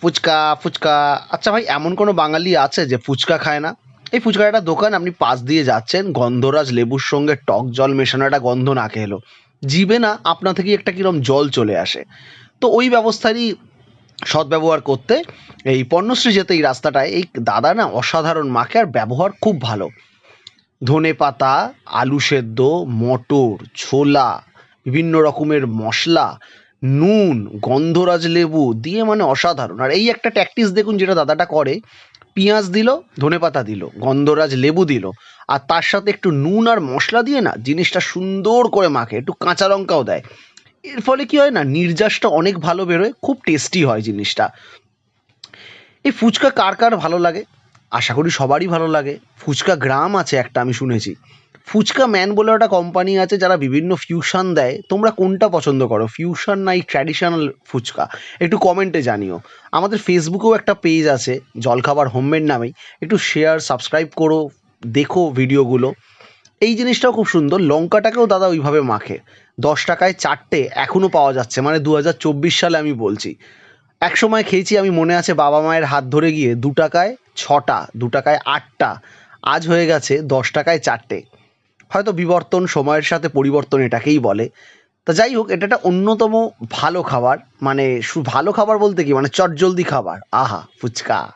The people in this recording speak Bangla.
ফুচকা ফুচকা। আচ্ছা ভাই, এমন কোনো বাঙালি আছে যে ফুচকা খায় না? এই ফুচকার একটা দোকান, আপনি পাশ দিয়ে যাচ্ছেন, গন্ধরাজ লেবুর সঙ্গে টক জল মেশানো একটা গন্ধ নাকে এলো। জিবে না, আপনা থেকেই একটা কিরম জল চলে আসে। তো ওই ব্যবস্থারই সদ্ব্যবহার করতে এই পণ্যশ্রী যেতে এই রাস্তাটায়, এই দাদা না অসাধারণ মাকে আর ব্যবহার খুব ভালো। ধনে পাতা, আলু সেদ্ধ, মটর, ছোলা, বিভিন্ন রকমের মশলা নুন, গন্ধরাজ লেবু দিয়ে মানে অসাধারণ। আর এই একটা ট্যাকটিস দেখুন যেটা দাদাটা করে, পেঁয়াজ দিল ধনে পাতা দিল, গন্ধরাজ লেবু দিল, আর তার সাথে একটু নুন আর মশলা দিয়ে না জিনিসটা সুন্দর করে মাখে, একটু কাঁচা লঙ্কাও দেয়। এর ফলে কি হয় না, নির্যাসটা অনেক ভালো বেরোয়, খুব টেস্টি হয় জিনিসটা। এই ফুচকা কার কার ভালো লাগে? আশা করি সবারই ভালো লাগে। ফুচকা গ্রাম আছে একটা, আমি শুনেছি। ফুচকা ম্যান বলে একটা কোম্পানি আছে যারা বিভিন্ন ফিউশন দেয়। তোমরা কোনটা পছন্দ করো? ফিউশন না এই ট্র্যাডিশনাল ফুচকা? একটু কমেন্টে জানিও। আমাদের ফেসবুকেও একটা পেজ আছে, জলখাবার হোমমেড নামেই। একটু শেয়ার সাবস্ক্রাইব করো, দেখো ভিডিওগুলো এই জিনিসটাও খুব সুন্দর। লঙ্কাটাকেও দাদা ওইভাবে মাখে। দশ টাকায় চারটে এখনও পাওয়া যাচ্ছে। মানে দু হাজার চব্বিশ সালে আমি বলছি। এক সময় খেয়েছি, আমি মনে আছে বাবা মায়ের হাত ধরে গিয়ে দু টাকায় ছটা, দু টাকায় আটটা। আজ হয়ে গেছে দশ টাকায় চারটে। হয়তো বিবর্তন, সময়ের সাথে পরিবর্তন এটাকেই বলে। তা যাই হোক, এটা একটা অন্যতম ভালো খাবার। মানে ভালো খাবার বলতে কি? মানে চটজলদি খাবার। আহা, ফুচকা।